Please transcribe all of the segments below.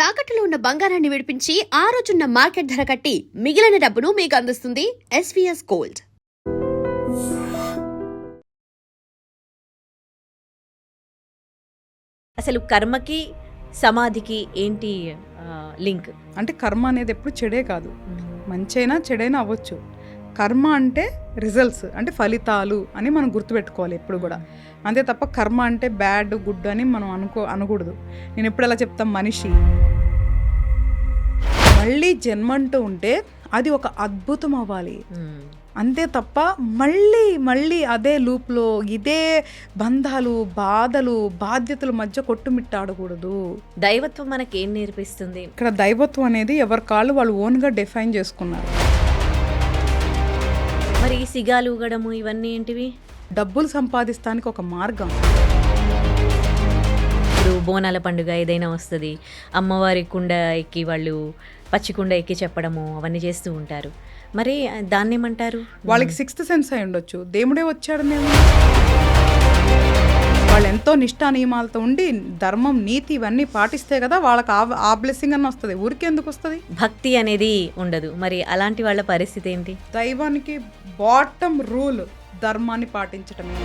తాకట్టులో ఉన్న బంగారాన్ని విడిపించి ఆ రోజున్న మార్కెట్ ధర కట్టి మిగిలిన డబ్బును మీకు అందిస్తుంది ఎస్వీఎస్ గోల్డ్ అసలు కర్మకి సమాధికి ఏంటి లింక్? అంటే కర్మ అనేది ఎప్పుడు చెడే కాదు. మంచైనా చెడైనా అవ్వచ్చు. కర్మ అంటే రిజల్ట్స్ అంటే ఫలితాలు అని మనం గుర్తుపెట్టుకోవాలి ఎప్పుడు కూడా. అంతే తప్ప కర్మ అంటే బ్యాడ్ గుడ్ అని మనం అనుకో అనకూడదు. నేను ఎప్పుడు ఎలా చెప్తాం? మనిషి. మళ్ళీ జన్మ అంటూ ఉంటే అది ఒక అద్భుతం అవ్వాలి. అంతే తప్ప మళ్ళీ మళ్ళీ అదే లూప్లో ఇదే బంధాలు బాధలు బాధ్యతల మధ్య కొట్టుమిట్టాడకూడదు దైవత్వం మనకి ఏం నేర్పిస్తుంది? ఇక్కడ దైవత్వం అనేది ఎవరి కాళ్ళు వాళ్ళు ఓన్గా డిఫైన్ చేసుకున్నారు. మరి సిగాలు ఊగడము ఇవన్నీ ఏంటివి? డబ్బులు సంపాదిస్తానికి ఒక మార్గం. ఇప్పుడు బోనాల పండుగ ఏదైనా వస్తుంది. అమ్మవారి కుండ ఎక్కి వాళ్ళు పచ్చి కుండ ఎక్కి చెప్పడము అవన్నీ చేస్తూ ఉంటారు. మరి దాన్ని ఏమంటారు వాళ్ళకి సిక్స్త్ సెన్స్ అయి ఉండొచ్చు. దేవుడే వచ్చాడు నేను వాళ్ళు ఎంతో నిష్ఠా నియమాలతో ఉండి ధర్మం నీతి ఇవన్నీ పాటిస్తే కదా వాళ్ళకి ఆ బ్లెస్సింగ్ అన్న వస్తుంది. ఊరికి ఎందుకు వస్తుంది? భక్తి అనేది ఉండదు. మరి అలాంటి వాళ్ళ పరిస్థితి ఏంటి? దైవానికి బాటమ్ రూల్ ధర్మాన్ని పాటించటమే.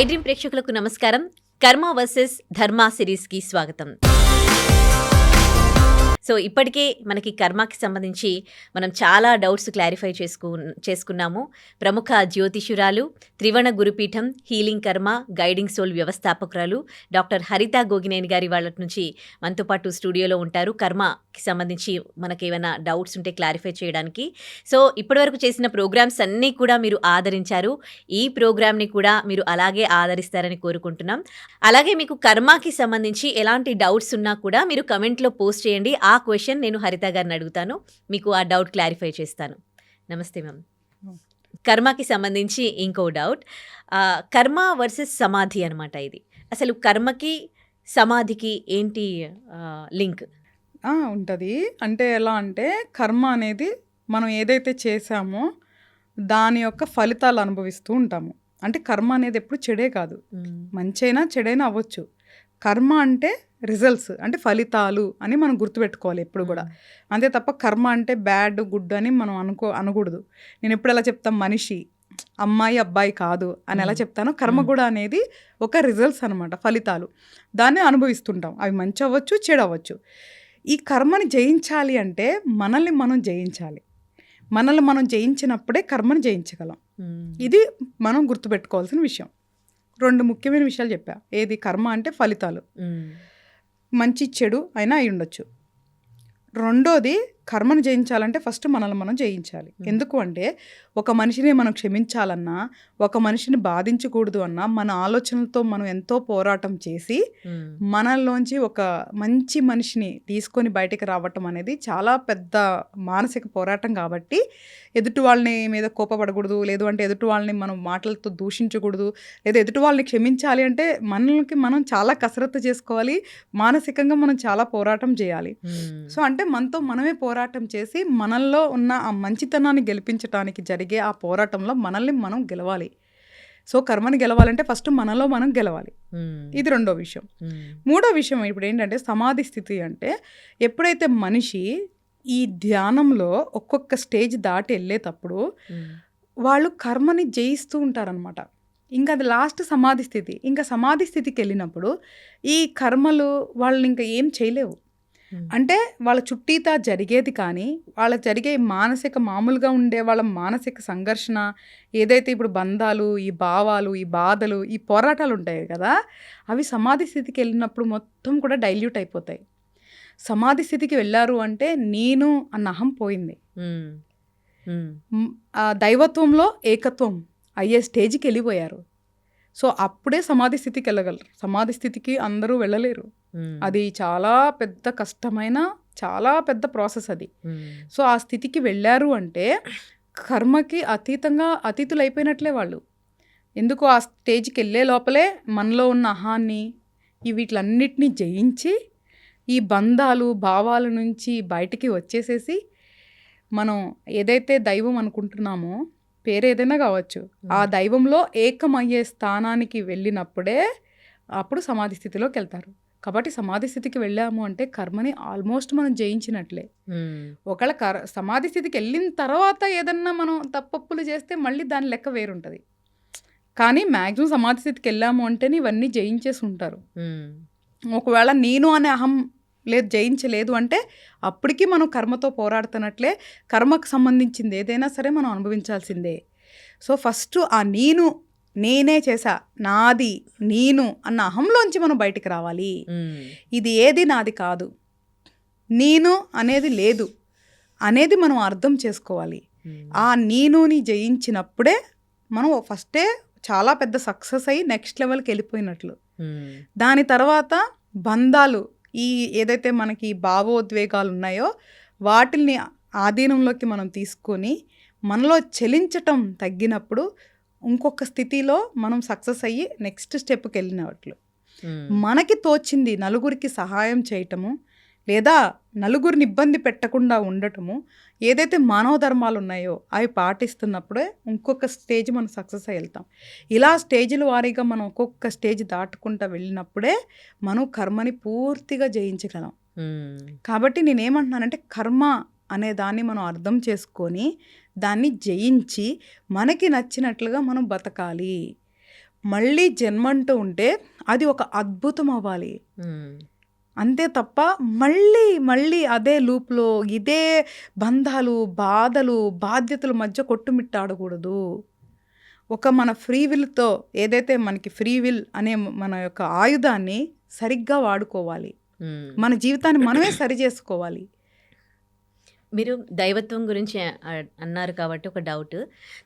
ఐ డ్రీమ్ ప్రేక్షకులకు నమస్కారం. కర్మ వర్సెస్ ధర్మ సిరీస్కి స్వాగతం. సో ఇప్పటికే మనకి కర్మకి సంబంధించి మనం చాలా డౌట్స్ క్లారిఫై చేసుకు చేసుకున్నాము. ప్రముఖ జ్యోతిషురాలు త్రివణ గురుపీఠం హీలింగ్ కర్మ గైడింగ్ సోల్ వ్యవస్థాపకురాలు డాక్టర్ హరిత గోగినేని గారి వాళ్ళ నుంచి మనతో పాటు స్టూడియోలో ఉంటారు. కర్మకి సంబంధించి మనకి ఏమైనా డౌట్స్ ఉంటే క్లారిఫై చేయడానికి. సో ఇప్పటివరకు చేసిన ప్రోగ్రామ్స్ అన్నీ కూడా మీరు ఆదరించారు. ఈ ప్రోగ్రామ్ని కూడా మీరు అలాగే ఆదరిస్తారని కోరుకుంటున్నాం. అలాగే మీకు కర్మకి సంబంధించి ఎలాంటి డౌట్స్ ఉన్నా కూడా మీరు కమెంట్లో పోస్ట్ చేయండి. ఆ క్వశ్చన్ నేను హరిత గారిని అడుగుతాను. మీకు ఆ డౌట్ క్లారిఫై చేస్తాను. నమస్తే మ్యామ్. కర్మకి సంబంధించి ఇంకో డౌట్. ఆ, కర్మ వర్సెస్ సమాధి అనమాట ఇది. అసలు కర్మకి సమాధికి ఏంటి లింక్? ఉంటుంది. అంటే ఎలా అంటే కర్మ అనేది మనం ఏదైతే చేసామో దాని యొక్క ఫలితాలు అనుభవిస్తూ ఉంటాము. అంటే కర్మ అనేది ఎప్పుడు చెడే కాదు. మంచైనా చెడైనా అవ్వచ్చు. కర్మ అంటే రిజల్ట్స్ అంటే ఫలితాలు అని మనం గుర్తుపెట్టుకోవాలి ఎప్పుడు కూడా. అంతే తప్ప కర్మ అంటే బ్యాడ్ గుడ్ అని మనం అనుకో అనకూడదు. నేను ఎప్పుడు ఎలా చెప్తాం? మనిషి. అమ్మాయి అబ్బాయి కాదు అని ఎలా. చెప్తానో కర్మ. కూడా అనేది ఒక రిజల్ట్స్ అనమాట ఫలితాలు. దాన్ని అనుభవిస్తుంటాం. అవి మంచి అవ్వచ్చు చెడు అవ్వచ్చు. ఈ కర్మని జయించాలి అంటే మనల్ని మనం జయించాలి. మనల్ని మనం జయించినప్పుడే కర్మని జయించగలం. ఇది మనం గుర్తుపెట్టుకోవాల్సిన విషయం. రెండు ముఖ్యమైన విషయాలు చెప్పా. ఏది కర్మ అంటే ఫలితాలు. మంచి చెడు అయినా అయి ఉండొచ్చు రెండోది కర్మను జయించాలంటే ఫస్ట్ మనల్ని మనం జయించాలి. Hmm. ఎందుకు అంటే ఒక మనిషిని మనం క్షమించాలన్నా ఒక మనిషిని బాధించకూడదు అన్నా మన ఆలోచనలతో మనం ఎంతో పోరాటం చేసి మనల్లోంచి ఒక మంచి మనిషిని తీసుకొని బయటికి రావటం అనేది చాలా పెద్ద మానసిక పోరాటం కాబట్టి ఎదుటి వాళ్ళని మీద కోపపడకూడదు లేదు అంటే ఎదుటి వాళ్ళని మనం మాటలతో దూషించకూడదు లేదా ఎదుటి వాళ్ళని క్షమించాలి అంటే మనకి మనం చాలా కసరత్తు చేసుకోవాలి మానసికంగా మనం చాలా పోరాటం చేయాలి. సో అంటే మనతో మనమే పోరాటం చేసి మనల్లో ఉన్న ఆ మంచితనాన్ని గెలిపించడానికి జరిగే ఆ పోరాటంలో మనల్ని మనం గెలవాలి. సో కర్మని గెలవాలంటే ఫస్ట్ మనలో మనం గెలవాలి. ఇది రెండో విషయం. మూడో విషయం ఇప్పుడు ఏంటంటే సమాధి స్థితి అంటే ఎప్పుడైతే మనిషి ఈ ధ్యానంలో ఒక్కొక్క స్టేజ్ దాటి వెళ్ళేటప్పుడు వాళ్ళు కర్మని జయిస్తూ ఉంటారనమాట ఇంకా అది లాస్ట్ సమాధి స్థితి. ఇంకా సమాధి స్థితికి వెళ్ళినప్పుడు ఈ కర్మలు వాళ్ళని ఇంకా ఏం చేయలేవు. అంటే వాళ్ళ చుట్టీతా జరిగేది కానీ వాళ్ళ జరిగే మానసిక మామూలుగా ఉండే వాళ్ళ మానసిక సంఘర్షణ ఏదైతే ఇప్పుడు బంధాలు ఈ భావాలు ఈ బాధలు ఈ పోరాటాలు ఉంటాయి కదా అవి సమాధి స్థితికి వెళ్ళినప్పుడు మొత్తం కూడా డైల్యూట్ అయిపోతాయి. సమాధి స్థితికి వెళ్ళారు అంటే నేను అన్న అహం పోయింది. మ్, ఆ దైవత్వంలో ఏకత్వం అయ్యే స్టేజ్కి వెళ్ళిపోయారు. సో అప్పుడే సమాధి స్థితికి వెళ్ళగలరు. సమాధి స్థితికి అందరూ వెళ్ళలేరు. అది చాలా పెద్ద కష్టమైన చాలా పెద్ద ప్రాసెస్ అది. సో ఆ స్థితికి వెళ్ళారు అంటే కర్మకి అతీతంగా అతీతులు అయిపోయినట్లే వాళ్ళు. ఎందుకు ఆ స్టేజ్కి వెళ్ళే లోపలే మనలో ఉన్న అహాన్ని ఈ వీటిలన్నిటినీ జయించి ఈ బంధాలు భావాల నుంచి బయటికి వచ్చేసేసి మనం ఏదైతే దైవం అనుకుంటున్నామో పేరు ఏదైనా కావచ్చు ఆ దైవంలో ఏకమయ్యే స్థానానికి వెళ్ళినప్పుడే అప్పుడు సమాధి స్థితిలోకి వెళ్తారు. కాబట్టి సమాధి స్థితికి వెళ్ళాము అంటే కర్మని ఆల్మోస్ట్ మనం జయించినట్లే. ఒకవేళ కర్ సమాధి స్థితికి వెళ్ళిన తర్వాత ఏదన్నా మనం తప్పప్పులు చేస్తే మళ్ళీ దాని లెక్క వేరుంటుంది. కానీ మ్యాక్సిమం సమాధి స్థితికి వెళ్ళాము అంటేనే ఇవన్నీ జయించేసి ఉంటారు. ఒకవేళ నేను అనే అహం లేదు జయించలేదు అంటే అప్పటికి మనం కర్మతో పోరాడుతున్నట్లే కర్మకు సంబంధించింది ఏదైనా సరే మనం అనుభవించాల్సిందే. సో ఫస్ట్ ఆ నేను నేనే చేశా నాది నేను అన్న అహంలోంచి మనం బయటికి రావాలి. ఇది ఏది నాది కాదు. నేను అనేది లేదు అనేది మనం అర్థం చేసుకోవాలి. ఆ నేనుని జయించినప్పుడే మనం ఫస్టే చాలా పెద్ద సక్సెస్ అయ్యి నెక్స్ట్ లెవెల్కి వెళ్ళిపోయినట్లు. దాని తర్వాత బంధాలు ఈ ఏదైతే మనకి భావోద్వేగాలు ఉన్నాయో వాటిల్ని ఆధీనంలోకి మనం తీసుకొని మనలో చలించటం తగ్గినప్పుడు ఇంకొక స్థితిలో మనం సక్సెస్ అయ్యి నెక్స్ట్ స్టెప్కి వెళ్ళినట్లు. మనకి తోచింది నలుగురికి సహాయం చేయటము లేదా నలుగురిని ఇబ్బంది పెట్టకుండా ఉండటము ఏదైతే మానవ ధర్మాలు ఉన్నాయో అవి పాటిస్తున్నప్పుడే ఇంకొక స్టేజ్ మనం సక్సెస్ అయి వెళ్తాం. ఇలా స్టేజ్ల వారీగా మనం ఒక్కొక్క స్టేజ్ దాటుకుంటూ వెళ్ళినప్పుడే మనం కర్మని పూర్తిగా జయించగలం. కాబట్టి నేనేమంటున్నానంటే కర్మ అనే దాన్ని మనం అర్థం చేసుకొని దాన్ని జయించి మనకి నచ్చినట్లుగా మనం బతకాలి. మళ్ళీ జన్మంటూ ఉంటే అది ఒక అద్భుతం అవ్వాలి. అంతే తప్ప మళ్ళీ మళ్ళీ అదే లూప్లో ఇదే బంధాలు బాధలు బాధ్యతల మధ్య కొట్టుమిట్టాడకూడదు. ఒక మన ఫ్రీ విల్తో ఏదైతే మనకి ఫ్రీ విల్ అనే మన యొక్క ఆయుధాన్ని సరిగ్గా వాడుకోవాలి. మన జీవితాన్ని మనమే సరి చేసుకోవాలి. మీరు దైవత్వం గురించి అన్నారు కాబట్టి ఒక డౌట్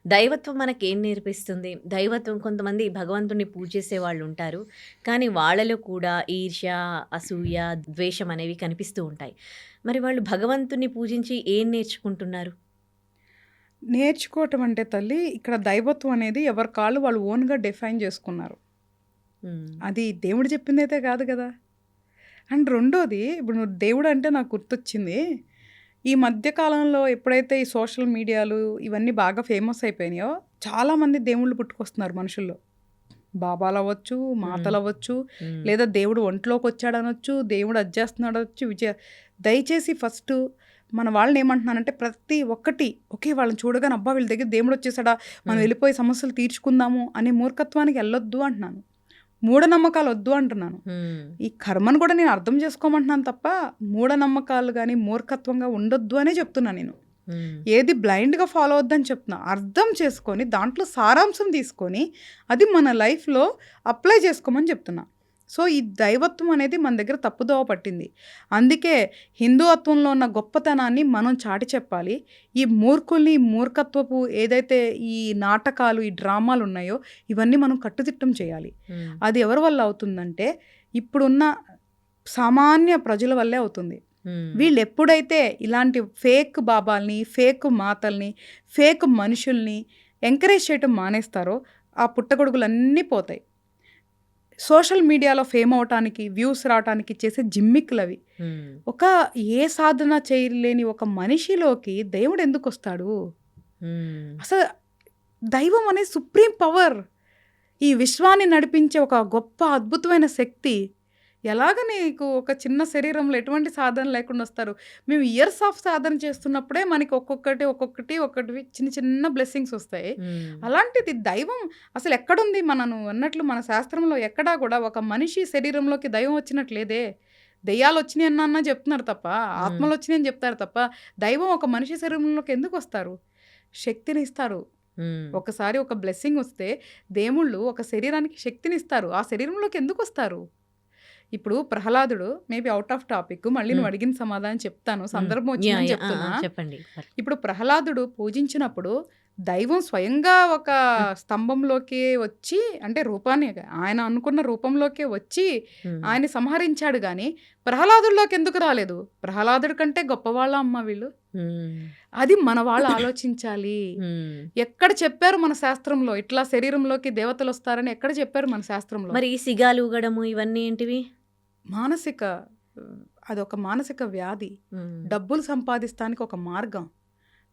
దైవత్వం మనకి ఏం నేర్పిస్తుంది? దైవత్వం కొంతమంది భగవంతుని పూజించే వాళ్ళు ఉంటారు. కానీ వాళ్ళలో కూడా ఈర్ష్య అసూయ ద్వేషం అనేవి కనిపిస్తూ ఉంటాయి. మరి వాళ్ళు భగవంతుని పూజించి ఏం నేర్చుకుంటున్నారు? నేర్చుకోవటం అంటే తల్లి ఇక్కడ దైవత్వం అనేది ఎవరి కాళ్ళు వాళ్ళు ఓన్గా డిఫైన్ చేసుకున్నారు. అది దేవుడు చెప్పింది అయితే కాదు కదా. అండ్ రెండోది ఇప్పుడు నువ్వు దేవుడు అంటే నాకు గుర్తొచ్చింది ఈ మధ్య కాలంలో ఎప్పుడైతే ఈ సోషల్ మీడియాలు ఇవన్నీ బాగా ఫేమస్ అయిపోయినాయో చాలామంది దేవుళ్ళు పుట్టుకొస్తున్నారు మనుషుల్లో. బాబాలు అవ్వచ్చు మాతలు అవ్వచ్చు లేదా దేవుడు ఒంట్లోకి వచ్చాడు అనొచ్చు దేవుడు అజ్జేస్తున్నాడు అనొచ్చు విజయ దయచేసి ఫస్ట్ మన వాళ్ళని ఏమంటున్నానంటే ప్రతి ఒక్కటి ఒకే వాళ్ళని చూడగానే అబ్బా వీళ్ళ దగ్గర దేవుడు వచ్చేసాడా మనం వెళ్ళిపోయి సమస్యలు తీర్చుకుందాము అనే మూర్ఖత్వానికి వెళ్ళొద్దు అంటున్నాను. మూఢనమ్మకాలు వద్దు అంటున్నాను ఈ కర్మను కూడా నేను అర్థం చేసుకోమంటున్నాను తప్ప మూఢనమ్మకాలు కానీ మూర్ఖత్వంగా ఉండొద్దు అనే చెప్తున్నాను నేను. ఏది బ్లైండ్గా ఫాలో అవద్దని చెప్తున్నా. అర్థం చేసుకొని దాంట్లో సారాంశం తీసుకొని అది మన లైఫ్లో అప్లై చేసుకోమని చెప్తున్నా. సో ఈ దైవత్వం అనేది మన దగ్గర తప్పుదోవ పట్టింది. అందుకే హిందుత్వంలో ఉన్న గొప్పతనాన్ని మనం చాటి చెప్పాలి. ఈ మూర్ఖుల్ని మూర్ఖత్వపు ఏదైతే ఈ నాటకాలు ఈ డ్రామాలు ఉన్నాయో ఇవన్నీ మనం కట్టుదిట్టం చేయాలి. అది ఎవరి వల్ల అవుతుందంటే ఇప్పుడున్న సామాన్య ప్రజల వల్లే అవుతుంది. వీళ్ళు ఎప్పుడైతే ఇలాంటి ఫేక్ బాబాల్ని ఫేక్ మాతల్ని ఫేక్ మనుషుల్ని ఎంకరేజ్ చేయటం మానేస్తారో ఆ పుట్టగొడుగులన్నీ పోతాయి. సోషల్ మీడియాలో ఫేమ్ అవటానికి వ్యూస్ రావటానికి చేసే జిమ్మిక్కులు అవి ఒక ఏ సాధన చేయలేని ఒక మనిషిలోకి దేవుడు ఎందుకు వస్తాడు అసలు దైవం అనేది సుప్రీం పవర్. ఈ విశ్వాన్ని నడిపించే ఒక గొప్ప అద్భుతమైన శక్తి. ఎలాగ నీకు ఒక చిన్న శరీరంలో ఎటువంటి సాధన లేకుండా వస్తారు? మేము ఇయర్స్ ఆఫ్ సాధన చేస్తున్నప్పుడే మనకి ఒక్కొక్కటి ఒక్కొక్కటి ఒక్కటి చిన్న చిన్న బ్లెస్సింగ్స్ వస్తాయి. అలాంటిది దైవం అసలు ఎక్కడుంది మనను అన్నట్లు మన శాస్త్రంలో ఎక్కడా కూడా ఒక మనిషి శరీరంలోకి దైవం వచ్చినట్లేదే. దెయ్యాలు వచ్చినాయి అన్న చెప్తున్నారు తప్ప ఆత్మలు వచ్చినాయి అని చెప్తారు తప్ప దైవం ఒక మనిషి శరీరంలోకి ఎందుకు వస్తారు? శక్తిని ఇస్తారు ఒకసారి ఒక బ్లెస్సింగ్ వస్తే దేవుళ్ళు ఒక శరీరానికి శక్తిని ఇస్తారు ఆ శరీరంలోకి ఎందుకు వస్తారు? ఇప్పుడు ప్రహ్లాదుడు మేబీ అవుట్ ఆఫ్ టాపిక్ మళ్ళీ నువ్వు. అడిగిన సమాధానం చెప్తాను సందర్భం వచ్చిందని చెప్తున్నా. చెప్పండి. ఇప్పుడు ప్రహ్లాదుడు పూజించినప్పుడు దైవం స్వయంగా ఒక స్తంభంలోకి వచ్చి అంటే రూపాన్ని ఆయన అనుకున్న రూపంలోకి వచ్చి ఆయన సంహరించాడు కానీ ప్రహ్లాదుల్లోకి ఎందుకు రాలేదు? ప్రహ్లాదుడి కంటే గొప్పవాళ్ళ అమ్మ వీళ్ళు. అది మన వాళ్ళు ఆలోచించాలి. ఎక్కడ చెప్పారు మన శాస్త్రంలో? ఇట్లా శరీరంలోకి దేవతలు వస్తారని ఎక్కడ చెప్పారు మన శాస్త్రంలో? మరి ఈ సిగాలు ఊగడము ఇవన్నీ ఏంటివి? మానసిక అదొక మానసిక వ్యాధి డబ్బులు సంపాదిస్తానికి ఒక మార్గం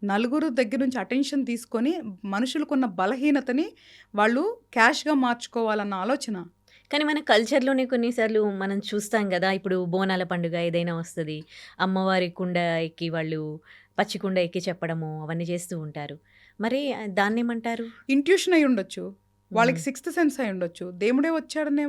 నలుగురు దగ్గర నుంచి అటెన్షన్ తీసుకొని మనుషులకున్న బలహీనతని వాళ్ళు క్యాష్గా మార్చుకోవాలన్న ఆలోచన కానీ మన కల్చర్‌లోనే కొన్నిసార్లు మనం చూస్తాం గదా! ఇప్పుడు బోనాల పండుగ ఏదైనా వస్తది. అమ్మవారి కుండ ఎక్కి వాళ్ళు పచ్చి కుండ ఎక్కి చెప్పడము అవన్నీ చేస్తూ ఉంటారు. మరి దాన్నేమంటారు? ఇంట్యూషన్ అయి ఉండొచ్చు. వాళ్ళకి. సిక్స్త్ సెన్స్ అయి ఉండొచ్చు. దేవుడే వచ్చాడని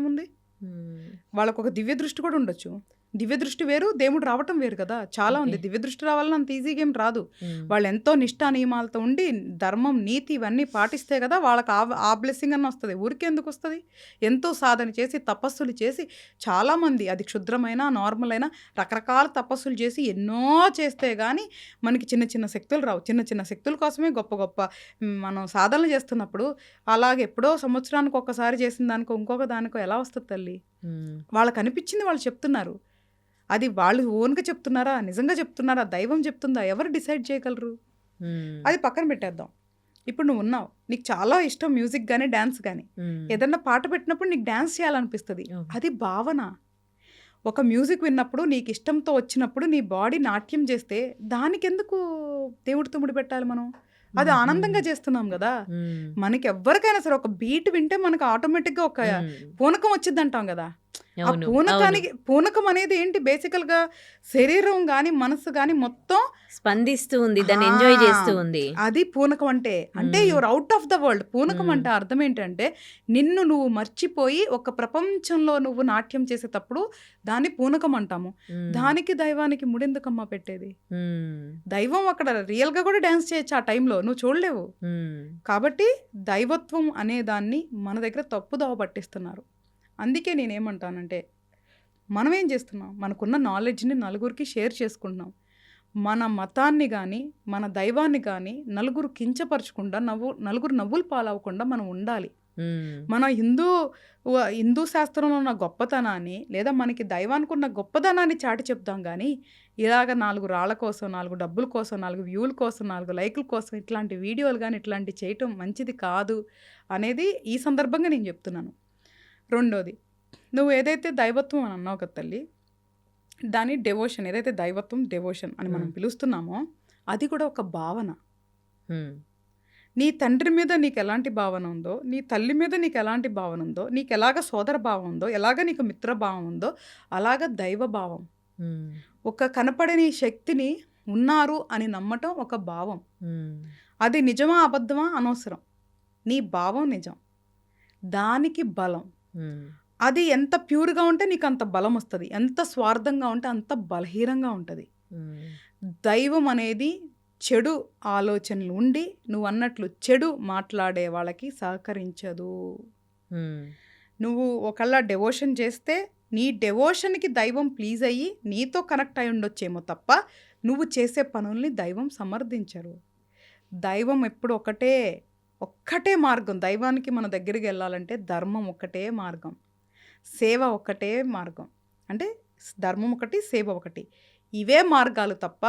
వాళ్ళకు ఒక వాళ్ళకొక దివ్య దృష్టి కూడా ఉండొచ్చు. దివ్య దృష్టి వేరు, దేవుడు రావటం వేరు కదా! చాలా ఉంది. దివ్య దృష్టి రావాలన్నా అంత ఈజీగా ఏం రాదు. హ్మ్. వాళ్ళెంతో నిష్టా నియమాలతో ఉండి, ధర్మం, నీతి ఇవన్నీ పాటిస్తే కదా! వాళ్ళకి ఆ ఆ బ్లెస్సింగ్ అన్న వస్తది. ఊరికే ఎందుకొస్తది? ఎంతో సాధన చేసి, తపస్సులు చేసి చాలామంది అది క్షుద్రమైన, నార్మల్ అయినా రకరకాల తపస్సులు చేసి ఎన్నో చేస్తే గానీ మనకి చిన్న చిన్న శక్తులు రావు. చిన్న చిన్న శక్తుల కోసమే గొప్ప గొప్ప మనం సాధనలు చేస్తున్నప్పుడు అలాగే ఎప్పుడో సంవత్సరానికి ఒక్కసారి చేసిన దానికో, ఇంకొక దానికో ఎలా వస్తది తల్లి? హ్మ్. వాళ్ళకనిపిచ్చింది వాళ్ళు చెప్తున్నారు. అది వాళ్ళు ఓన్‌గా చెప్తున్నారా? నిజంగా చెప్తున్నారా? దైవం చెప్తుందా? ఎవరు డిసైడ్ చేయగలరు? అది పక్కన పెట్టేద్దాం. ఇప్పుడు నువ్వున్నావు. నీకు చాలా ఇష్టం మ్యూజిక్ డాన్స్ గాని. హ్మ్. ఏదన్నా పాట పెట్టినప్పుడు నీకు డాన్స్ చేయాలనిపిస్తది. అది భావన. ఒక మ్యూజిక్ విన్నప్పుడు నీకు ఇష్టంతో వచ్చినప్పుడు నీ బాడీ నాట్యం చేస్తే దానికెందుకు దేవుడితో ముడిపెట్టాలి మనం? అది. ఆనందంగా. చేస్తున్నాం గదా! హ్మ్. మనకెవ్వరికైనా సరే ఒక బీట్ వింటే మనకు ఆటోమేటిక్‌గా ఒక. పూనకం వచ్చిద్దంటాం గదా! ఆ అవును. అవును. పూనకానికి పూనకం అనేది ఏంటి బేసికల్‌గా శరీరం గాని, మనసు గాని మొత్తం స్పందిస్తూ ఉంది. దాన్ని ఎంజాయ్ చేస్తూ ఉంది. అది పూనకం అంటే. అంటే హ్మ్. You are out of the world. పూనకం. అంటే అర్థం ఏంటంటే నిన్ను నువ్వు మర్చిపోయి ఒక ప్రపంచంలో నువ్వు నాట్యం చేసేటప్పుడు దాన్ని పూనకం అంటాము. దానికి దైవానికి ముడెందుకమ్మా పెట్టేది? దైవం అక్కడ రియల్‌గా కూడా డాన్స్ చేయొచ్చు ఆ టైంలో. నువ్వు చూడలేవు. కాబట్టి దైవత్వం అనే దాన్ని మన దగ్గర తప్పుదోవ పట్టిస్తున్నారు. అందుకే నేనేమంటానంటే మనం ఏం చేస్తున్నాం? మనకున్న నాలెడ్జ్‌ని నలుగురికి షేర్ చేసుకుంటున్నాం. మన మతాన్ని గాని, మన దైవాన్ని గాని నలుగురు కించపరచకుండా నవ్వు నలుగురు నవ్వులు పాలవ్వకుండా మనం ఉండాలి. మన హిందూ హిందూ శాస్త్రంలో ఉన్న గొప్పతనాన్ని లేదా మనకి దైవానికి ఉన్న గొప్పదనాన్ని చాటి చెప్దాం గానీ, ఇలాగ 4 రాళ్ళ కోసం, 4 డబ్బుల కోసం, 4 వ్యూల కోసం, 4 లైకుల కోసం ఇట్లాంటి వీడియోలు గాని, ఇట్లాంటివి చేయటం మంచిది కాదు అనేది ఈ సందర్భంగా నేను చెప్తున్నాను. రెండోది నువ్వు ఏదైతే దైవత్వం అని అన్నావు కదా తల్లి! దాన్ని డెవోషన్ ఏదైతే దైవత్వం, డెవోషన్ అని మనం. పిలుస్తున్నామో అది కూడా ఒక భావన. నీ తండ్రి మీద నీకెలాంటి భావన ఉందో, నీ తల్లి మీద నీకెలాంటి భావన ఉందో, నీకెలాగ సోదర భావం ఉందో, ఎలాగ నీకు మిత్రభావం ఉందో, అలాగ దైవ భావం. ఒక కనపడని శక్తిని ఉన్నారు అని నమ్మటం ఒక భావం. అది నిజమా? అబద్ధమా? అనవసరం. నీ భావం నిజం. దానికి బలం. అది ఎంత ప్యూర్‌గా ఉంటే నీకంత బలమొస్తది. ఎంత స్వార్థంగా ఉంటే అంత బలహీనంగా ఉంటది. దైవం అనేది చెడు ఆలోచనలు ఉండి నువ్వన్నట్లు చెడు మాట్లాడే వాళ్ళకి సహకరించదు. నువ్వు ఒకళ్ళ డెవోషన్ చేస్తే నీ డెవోషన్‌కి దైవం ప్లీజ్ అయ్యి నీతో కనెక్ట్ అయి ఉండొచ్చేమో తప్ప నువ్వు చేసే పనుల్ని దైవం సమర్థించరు. దైవం ఎప్పుడు ఒకటే, ఒక్కటే మార్గం. దైవానికి మన దగ్గరికెళ్ళాలంటే ధర్మం ఒక్కటే మార్గం. సేవ ఒక్కటే మార్గం. అంటే ధర్మం ఒకటి, సేవ ఒకటి. ఇవే మార్గాలు తప్ప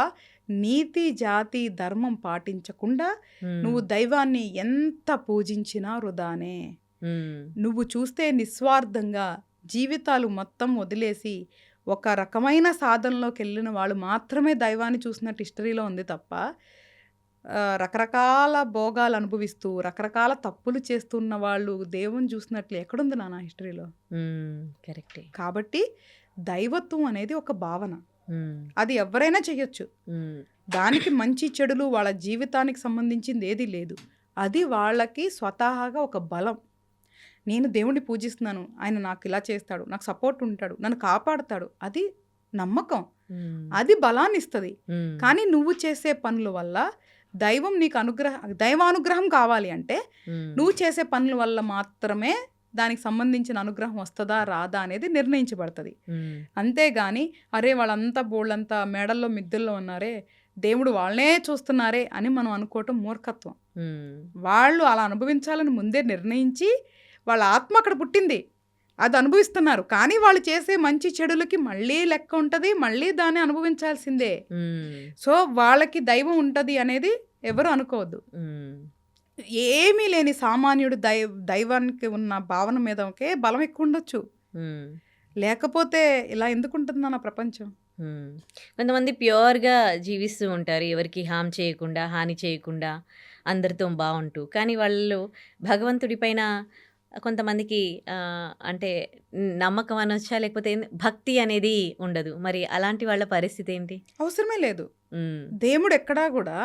నీతి, జాతి, ధర్మం పాటించకుండా నువ్వు. దైవాన్ని ఎంత పూజించినా వృధానే. నువ్వు చూస్తే నిస్వార్థంగా జీవితాలు మొత్తం వదిలేసి ఒక రకమైన సాధనలోకెళ్ళిన వాళ్ళు మాత్రమే దైవాన్ని చూసినట్టు హిస్టరీలో ఉంది తప్ప రకరకాల భోగాలు అనుభవిస్తూ, రకరకాల తప్పులు చేస్తున్న వాళ్ళు దేవుడిని చూసినట్లు ఎక్కడుంది నాన్న హిస్టరీలో? కరెక్టే. కాబట్టి దైవత్వం అనేది ఒక భావన. అది ఎవ్వరైనా చెయ్యొచ్చు. హ్మ్. దానికి మంచి చెడులు వాళ్ళ జీవితానికి సంబంధించింది ఏదీ లేదు. అది వాళ్ళకి స్వతహాగా ఒక బలం. నేను దేవుడిని పూజిస్తున్నాను. ఆయన నాకు ఇలా చేస్తాడు. నాకు సపోర్ట్ ఉంటాడు. నన్ను కాపాడతాడు. అది నమ్మకం. అది బలాన్నిస్తది. హ్మ్. కానీ నువ్వు చేసే పనుల వల్ల దైవం నీకు అనుగ్రహ దైవానుగ్రహం కావాలి అంటే. నువ్వు చేసే పనుల వల్ల మాత్రమే దానికి సంబంధించిన అనుగ్రహం వస్తదా? రాదా? అనేది నిర్ణయించబడతది. అంతేగాని అరే! వాళ్ళంతా బోలెడంత మేడల్లో మిద్దెల్లో ఉన్నారే, దేవుడు వాళ్ళనే చూస్తున్నారే అని మనం అనుకోవటం మూర్ఖత్వం. వాళ్ళు అలా అనుభవించాలని ముందే నిర్ణయించి వాళ్ళ ఆత్మ అక్కడ పుట్టింది. అది అనుభవిస్తున్నారు. కానీ వాళ్ళు చేసే మంచి చెడులకి మళ్ళీ లెక్క ఉంటది. మళ్ళీ దాన్ని అనుభవించాల్సిందే. హ్మ్. సో, వాళ్ళకి దైవం ఉంటది అనేది ఎవరు అనుకోవద్దు. హ్మ్. ఏమీ లేని సామాన్యుడు దై దైవానికి ఉన్న భావన మీదకే బలం ఎక్కువుండొచ్చు. హ్మ్. లేకపోతే ఇలా ఎందుకుంటుంది నాన్న ప్రపంచం? హ్మ్. కొంతమంది ప్యూర్‌గా జీవిస్తూ ఉంటారు. ఎవరికీ హార్మ్ చేయకుండా, హాని చేయకుండా అందరితో బావుంటూ. కానీ వాళ్ళు భగవంతుడి పైన కొంతమందికి ఆహ్, అంటే నమ్మకం అనొచ్చా? లేకపోతే భక్తి అనేది ఉండదు. మరి అలాంటి వాళ్ళ పరిస్థితి ఏంటి? అవసరమే లేదు. హ్మ్. దేవుడు ఎక్కడా గూడా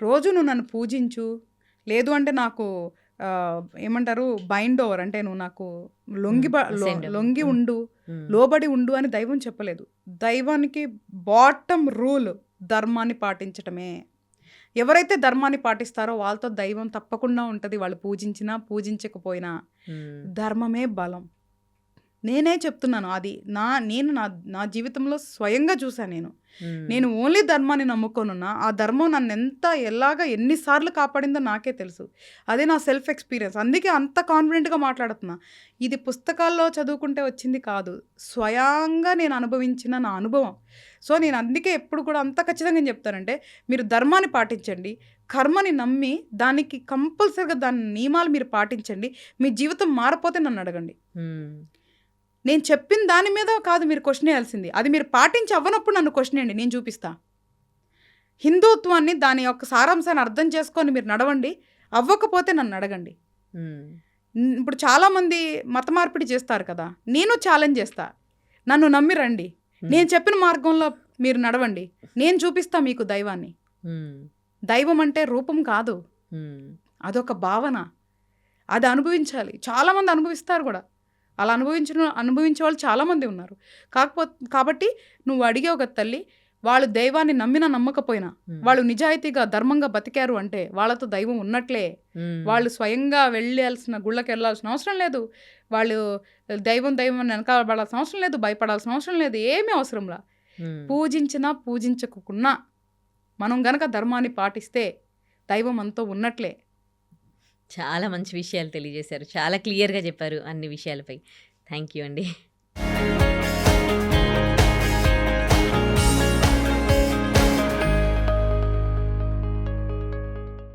రోజు నువ్వు నన్ను పూజించు, లేదు అంటే నాకు ఆహ్, ఏమంటారు బైండ్ ఓవర్ అంటే నువ్వు నాకు లొంగి హ్మ్. బ లొ అసెండ్ అవ్వు. లొంగి హ్మ్. ఉండు, హ్మ్. లోబడి ఉండు అని దైవం చెప్పలేదు. దైవానికి బాటమ్ రూల్ ధర్మాన్ని పాటించటమే. ఎవరైతే ధర్మాన్ని పాటిస్తారో వాళ్ళతో దైవం తప్పకుండా ఉంటది. వాళ్ళు పూజించినా, పూజించకపోయినా. ధర్మమే బలం. నేనే చెప్తున్నాను. అది నా నేను నా నా జీవితంలో స్వయంగా చూసా నేను. నేను ఓన్లీ ధర్మాన్ని నమ్ముకొనున్నా. ఆ ధర్మం నన్నెంత ఎలాగా ఎన్ని సార్లు కాపాడిందో నాకే తెలుసు. అదే నా సెల్ఫ్ ఎక్స్‌పీరియన్స్. అందుకే అంత కాన్ఫిడెంట్‌గా మాట్లాడుతున్నా. ఇది పుస్తకాల్లో చదువుకుంటే వచ్చింది కాదు. స్వయంగా నేను అనుభవించిన నా అనుభవం. సో, నేను అందుకే ఎప్పుడు కూడా అంత ఖచ్చితంగా చెప్తానంటే, మీరు ధర్మాన్ని పాటించండి. కర్మని నమ్మి దానికి కంపల్సరీగా దాని నియమాలు మీరు పాటించండి. మీ జీవితం మారపోతే నన్ను అడగండి. నేను చెప్పిన దాని మీద కాదు మీరు క్వెషన్ ఎయాల్సింది. అది మీరు పాటించి అవ్వనప్పుడు నన్ను క్వెషన్ ఎయండి. నేను చూపిస్తా. హిందుత్వాన్ని దాని యొక్క సారాంశాన్ని అర్థం చేసుకొని మీరు నడవండి. అవ్వకపోతే నన్ను అడగండి. ఇప్పుడు చాలామంది మత మార్పిడి చేస్తారు కదా! నేను ఛాలెంజ్ చేస్తా. నన్ను నమ్మి రండి. నేను చెప్పిన మార్గంలో మీరు నడవండి. నేను చూపిస్తా మీకు దైవాన్ని. దైవం అంటే రూపం కాదు. అదొక భావన. అది అనుభవించాలి. చాలామంది అనుభవిస్తారు గూడా. అలా అనుభవించిన అనుభవించే వాళ్ళు చాలామంది ఉన్నారు. కాకపో కాబట్టి నువ్వు అడిగావు కదా తల్లి, వాళ్ళు దైవాన్ని నమ్మినా నమ్మకపోయినా. వాళ్ళు నిజాయితీగా, ధర్మంగా బతికారు అంటే వాళ్ళతో దైవం ఉన్నట్లే. వాళ్ళు స్వయంగా వెళ్ళాల్సిన గుళ్ళకెళ్ళాల్సిన అవసరం లేదు. వాళ్ళు దైవం దైవం అని వెనకాల పడాల్సిన అవసరం లేదు. భయపడాల్సిన అవసరం లేదు. ఏమీ అవసరంలా. పూజించినా, పూజించకున్నా మనం గనక ధర్మాన్ని పాటిస్తే దైవం మనతో ఉన్నట్లే. చాలా మంచి విషయాలు తెలియజేశారు. చాలా క్లియర్‌గా చెప్పారు అన్ని విషయాలపై. థ్యాంక్ యూ అండి.